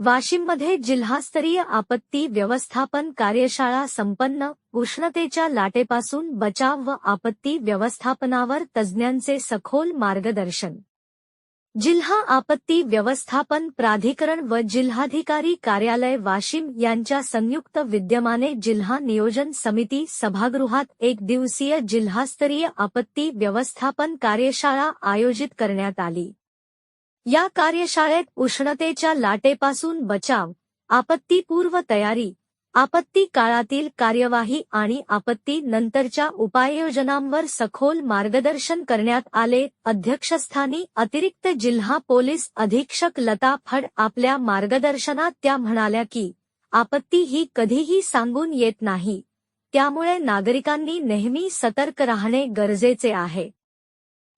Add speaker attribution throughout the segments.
Speaker 1: वाशिममध्ये जिल्हास्तरीय आपत्ती व्यवस्थापन कार्यशाळा संपन्न उष्णतेच्या लाटेपासून बचाव व आपत्ती व्यवस्थापनावर तज्ज्ञांचे सखोल मार्गदर्शन. जिल्हा आपत्ती व्यवस्थापन प्राधिकरण व जिल्हाधिकारी कार्यालय वाशिम यांच्या संयुक्त विद्यमाने जिल्हा नियोजन समिती सभागृहात एक दिवसीय जिल्हास्तरीय आपत्ती व्यवस्थापन कार्यशाळा आयोजित करण्यात आली. या कार्यशाळेत उष्णतेच्या लाटेपासून बचाव आपत्तीपूर्व तयारी आपत्ती काळातील कार्यवाही आणि आपत्ती नंतरच्या उपाययोजनांवर सखोल मार्गदर्शन करण्यात आले. अध्यक्षस्थानी अतिरिक्त जिल्हा पोलीस अधीक्षक लता फड आपल्या मार्गदर्शनात त्या म्हणाल्या की आपत्ती ही कधीही सांगून येत नाही. त्यामुळे नागरिकांनी नेहमी सतर्क राहणे गरजेचे आहे.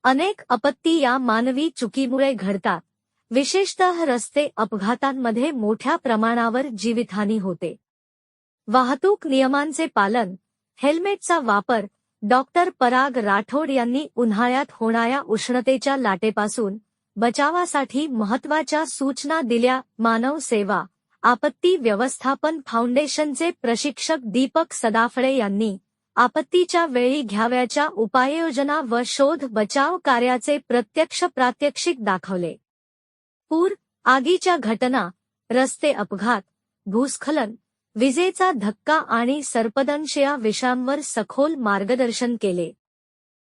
Speaker 1: अनेक आपत्ती या मानवी चुकीमुळे घडतात. विशेषतः रस्ते अपघातांमध्ये मोठ्या प्रमाणावर जीवितहानी होते. वाहतूक नियमांचे पालन हेल्मेटचा वापर डॉक्टर पराग राठोड यांनी उन्हाळ्यात होणाऱ्या उष्णतेच्या लाटेपासून बचावासाठी महत्त्वाच्या सूचना दिल्या. मानव सेवा आपत्ती व्यवस्थापन फाउंडेशनचे प्रशिक्षक दीपक सदाफळे यांनी आपत्तीच्या वेळी घ्याव्याच्या उपाययोजना व शोध बचाव कार्याचे प्रत्यक्ष प्रात्यक्षिक दाखवले. पूर आगीच्या घटना रस्ते अपघात भूस्खलन विजेचा धक्का आणि सर्पदंश या विषयांवर सखोल मार्गदर्शन केले.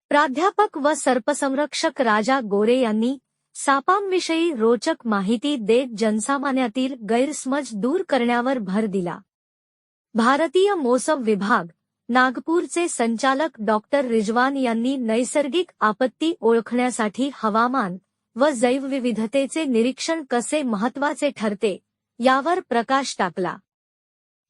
Speaker 1: प्राध्यापक व सर्पसंरक्षक राजा गोरे यांनी सापांविषयी रोचक माहिती देत जनसामान्यातील गैरसमज दूर करण्यावर भर दिला. भारतीय मोसम विभाग नागपूरचे संचालक डॉक्टर रिजवान यांनी नैसर्गिक आपत्ती ओळखण्यासाठी हवामान व जैवविविधतेचे निरीक्षण कसे महत्त्वाचे ठरते यावर प्रकाश टाकला.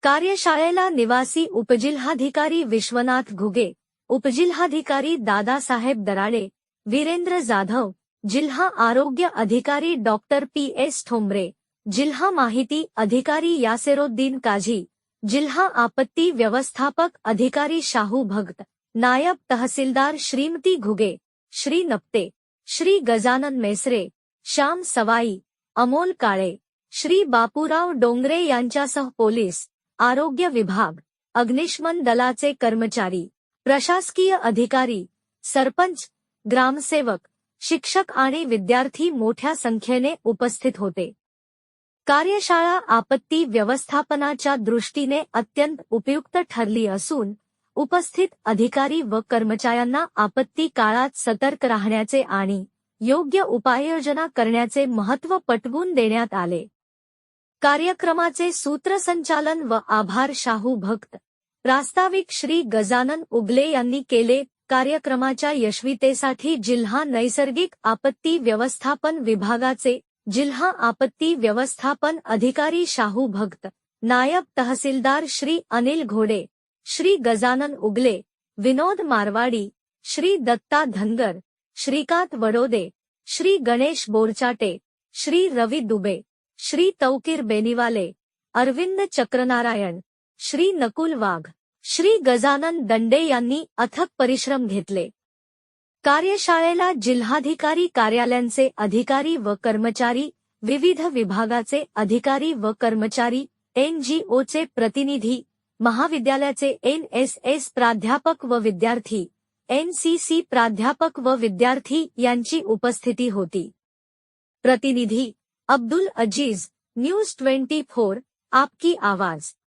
Speaker 1: कार्यशाळेला निवासी उपजिल्हाधिकारी विश्वनाथ घुगे उपजिल्हाधिकारी दादासाहेब दराडे वीरेंद्र जाधव जिल्हा आरोग्य अधिकारी डॉक्टर पी एस ठोंबरे जिल्हा माहिती अधिकारी यासेरोद्दीन काझी जिल्हा आपत्ती व्यवस्थापक अधिकारी शाहू भगत नायब तहसीलदार श्रीमती घुगे श्री नप्ते. श्री गजानन मेसरे श्याम सवाई अमोल काळे श्री बापूराव डोंगरे यांच्यासह पोलीस आरोग्य विभाग अग्निशमन दलाचे कर्मचारी प्रशासकीय अधिकारी सरपंच ग्रामसेवक शिक्षक आणि विद्यार्थी मोठ्या संख्येने उपस्थित होते. कार्यशाळा आपत्ती व्यवस्थापनाच्या दृष्टीने अत्यंत उपयुक्त ठरली असून उपस्थित अधिकारी व कर्मचाऱ्यांना आपत्ती काळात सतर्क राहण्याचे आणि योग्य उपाययोजना करण्याचे महत्त्व पटवून देण्यात आले. कार्यक्रमाचे सूत्रसंचालन व आभार शाहू भक्त प्रास्ताविक श्री गजानन उगले यांनी केले कार्यक्रमाच्या यशवितेसाठी जिल्हा नैसर्गिक आपत्ती व्यवस्थापन विभागाचे जिल्हा आपत्ती व्यवस्थापन अधिकारी शाहू भक्त नायब तहसीलदार श्री अनिल घोडे श्री गजानन उगले विनोद मारवाडी श्री दत्ता धनगर श्रीकांत वडोदे श्री गणेश बोरचाटे श्री रवी दुबे श्री तौकीर बेनिवाले अरविंद चक्रनारायण श्री नकुल वाघ श्री गजानन दंडे यांनी अथक परिश्रम घेतले. कार्यशाळेला जिल्हाधिकारी कार्यालयांचे अधिकारी व कर्मचारी विविध विभागाचे अधिकारी व कर्मचारी एनजीओचे प्रतिनिधी महाविद्यालयाचे एनएसएस प्राध्यापक व विद्यार्थी एनसीसी प्राध्यापक व विद्यार्थी यांची उपस्थिती होती. प्रतिनिधी Abdul Aziz news twenty four आपकी आवाज.